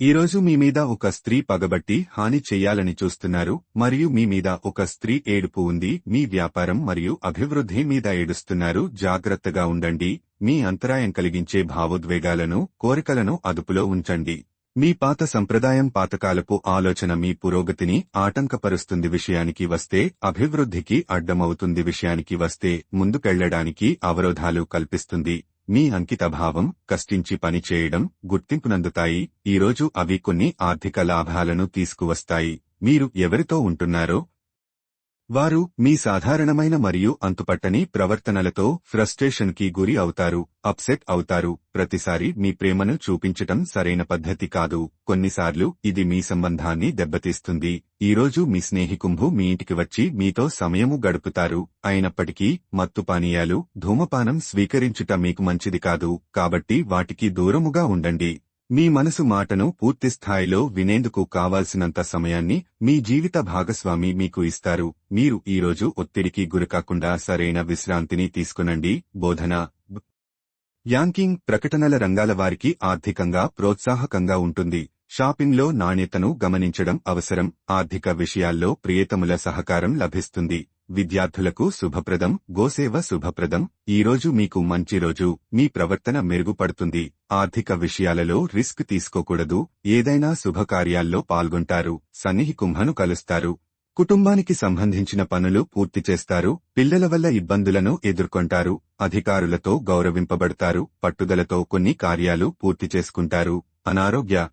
ఈ రోజు మీ మీద ఒక స్త్రీ పగబట్టి హాని చెయ్యాలని చూస్తున్నారు మరియు మీ మీద ఒక స్త్రీ ఏడుపు ఉంది మీ వ్యాపారం మరియు అభివృద్ధి మీద ఏడుస్తున్నారు జాగ్రత్తగా ఉండండి మీ అంతరాయం కలిగించే భావోద్వేగాలను కోరికలను అదుపులో ఉంచండి. మీ పాత సంప్రదాయం పాతకాలపు ఆలోచన మీ పురోగతిని ఆటంకపరుస్తుంది విషయానికి వస్తే అభివృద్ధికి అడ్డమవుతుంది విషయానికి వస్తే ముందుకెళ్ళడానికి అవరోధాలు కల్పిస్తుంది. మీ అంకితభావం కష్టించి పనిచేయడం గుర్తింపునందుతాయి. ఈరోజు అవి కొన్ని ఆర్థిక లాభాలను తీసుకువస్తాయి. మీరు ఎవరితో ఉంటున్నారో వారు మీ సాధారణమైన మరియు అంతుపట్టని ప్రవర్తనలతో ఫ్రస్ట్రేషన్కి గురి అవుతారు అప్సెట్ అవుతారు. ప్రతిసారి మీ ప్రేమను చూపించటం సరైన పద్ధతి కాదు. కొన్నిసార్లు ఇది మీ సంబంధాన్ని దెబ్బతీస్తుంది. ఈరోజు మీ స్నేహికుంభు మీ ఇంటికి వచ్చి మీతో సమయము గడుపుతారు. అయినప్పటికీ మత్తు పానీయాలు ధూమపానం స్వీకరించుట మీకు మంచిది కాదు. కాబట్టి వాటికి దూరముగా ఉండండి. మీ మనసు మాటను పూర్తి స్థాయిలో వినేందుకు కావాల్సినంత సమయాన్ని మీ జీవిత భాగస్వామి మీకు ఇస్తారు. మీరు ఈరోజు ఒత్తిడికి గురికాకుండా సరైన విశ్రాంతిని తీసుకునండి. బోధన. యాంకింగ్ ప్రకటనల రంగాల వారికి ఆర్థికంగా ప్రోత్సాహకంగా ఉంటుంది. షాపింగ్లో నాణ్యతను గమనించడం అవసరం. ఆర్థిక విషయాల్లో ప్రియతముల సహకారం లభిస్తుంది. విద్యార్థులకు శుభప్రదం గోసేవ శుభప్రదం. ఈరోజు మీకు మంచి రోజు. మీ ప్రవర్తన మెరుగుపడుతుంది. ఆర్థిక విషయాలలో రిస్క్ తీసుకోకూడదు. ఏదైనా శుభకార్యాల్లో పాల్గొంటారు. సన్నిహి కుంభను కలుస్తారు. కుటుంబానికి సంబంధించిన పనులు పూర్తి చేస్తారు. పిల్లల వల్ల ఇబ్బందులను ఎదుర్కొంటారు. అధికారులతో గౌరవింపబడతారు. పట్టుదలతో కొన్ని కార్యాలు పూర్తి చేసుకుంటారు. అనారోగ్య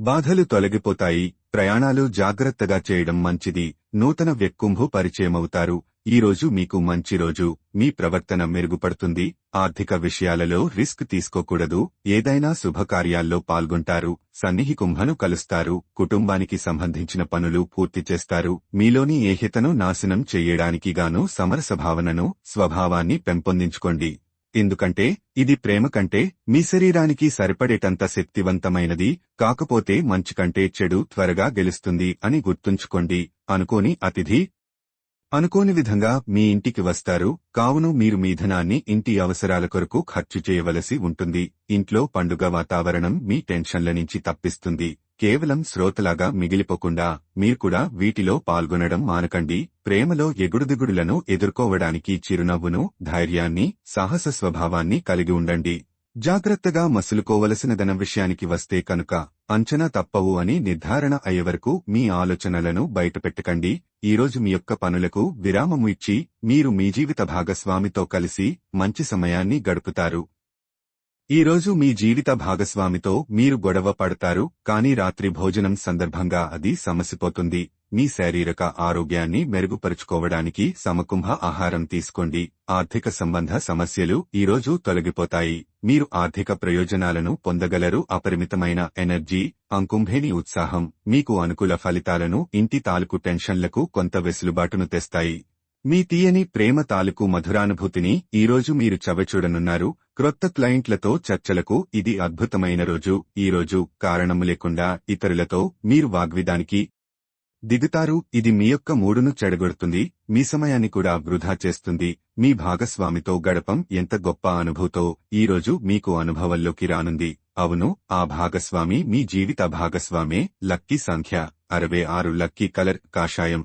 బాధలు తొలగిపోతాయి. ప్రయాణాలు జాగ్రత్తగా చేయడం మంచిది. నూతన వ్యక్కుంభు పరిచయమవుతారు. ఈ రోజు మీకు మంచి రోజు. మీ ప్రవర్తన మెరుగుపడుతుంది. ఆర్థిక విషయాలలో రిస్క్ తీసుకోకూడదు. ఏదైనా శుభకార్యాల్లో పాల్గొంటారు. సన్నిహి కుంభను కలుస్తారు. కుటుంబానికి సంబంధించిన పనులు పూర్తి చేస్తారు. మీలోని ఏహితను నాశనం చేయడానికి గాను సమరస భావనను స్వభావాన్ని పెంపొందించుకోండి. ఎందుకంటే ఇది ప్రేమ కంటే మీ శరీరానికి సరిపడేటంత శక్తివంతమైనది కాకపోతే మంచి కంటే చెడు త్వరగా గెలుస్తుంది అని గుర్తుంచుకోండి అనుకోని అతిథి. అనుకోని విధంగా మీ ఇంటికి వస్తారు కావును మీరు మీ ధనాన్ని ఇంటి అవసరాల కొరకు ఖర్చు చేయవలసి ఉంటుంది ఇంట్లో పండుగ వాతావరణం మీ టెన్షన్ల నుంచి తప్పిస్తుంది. కేవలం శ్రోతలాగా మిగిలిపోకుండా మీరు కూడా వీటిలో పాల్గొనడం మానకండి. ప్రేమలో ఎగుడుదిగుడులను ఎదుర్కోవడానికి చిరునవ్వును ధైర్యాన్ని సాహస స్వభావాన్ని కలిగి ఉండండి. జాగ్రత్తగా మసులుకోవలసిన ధనం విషయానికి వస్తే కనుక అంచనా తప్పవు అని నిర్ధారణ అయ్యే వరకు మీ ఆలోచనలను బయటపెట్టకండి. ఈరోజు మీ యొక్క పనులకు విరామము ఇచ్చి మీరు మీ జీవిత భాగస్వామితో కలిసి మంచి సమయాన్ని గడుపుతారు. ఈ రోజు మీ జీవిత భాగస్వామితో మీరు గొడవ పడతారు కానీ రాత్రి భోజనం సందర్భంగా అది సమసిపోతుంది. మీ శారీరక ఆరోగ్యాన్ని మెరుగుపరుచుకోవడానికి సమకుంభ ఆహారం తీసుకోండి. ఆర్థిక సంబంధ సమస్యలు ఈరోజు తొలగిపోతాయి. మీరు ఆర్థిక ప్రయోజనాలను పొందగలరు. అపరిమితమైన ఎనర్జీ అంకుంభేని ఉత్సాహం మీకు అనుకూల ఫలితాలను ఇంటి తాలూకు టెన్షన్లకు కొంత వెసులుబాటును తెస్తాయి. మీ తీయని ప్రేమ తాలూకు మధురానుభూతిని ఈరోజు మీరు చవచూడనున్నారు. క్రొత్త క్లయింట్లతో చర్చలకు ఇది అద్భుతమైన రోజు. ఈ రోజు కారణము లేకుండా ఇతరులతో మీరు వాగ్విదానికి దిగుతారు. ఇది మీ యొక్క మూడును చెడగొడుతుంది. మీ సమయాన్ని కూడా వృధా చేస్తుంది. మీ భాగస్వామితో గడపం ఎంత గొప్ప అనుభూతో. ఈరోజు మీకు అనుభవంలోకి రానుంది. అవును ఆ భాగస్వామి మీ జీవిత భాగస్వామే. లక్కీ సంఖ్య అరవై ఆరు లక్కీ కలర్ కాషాయం.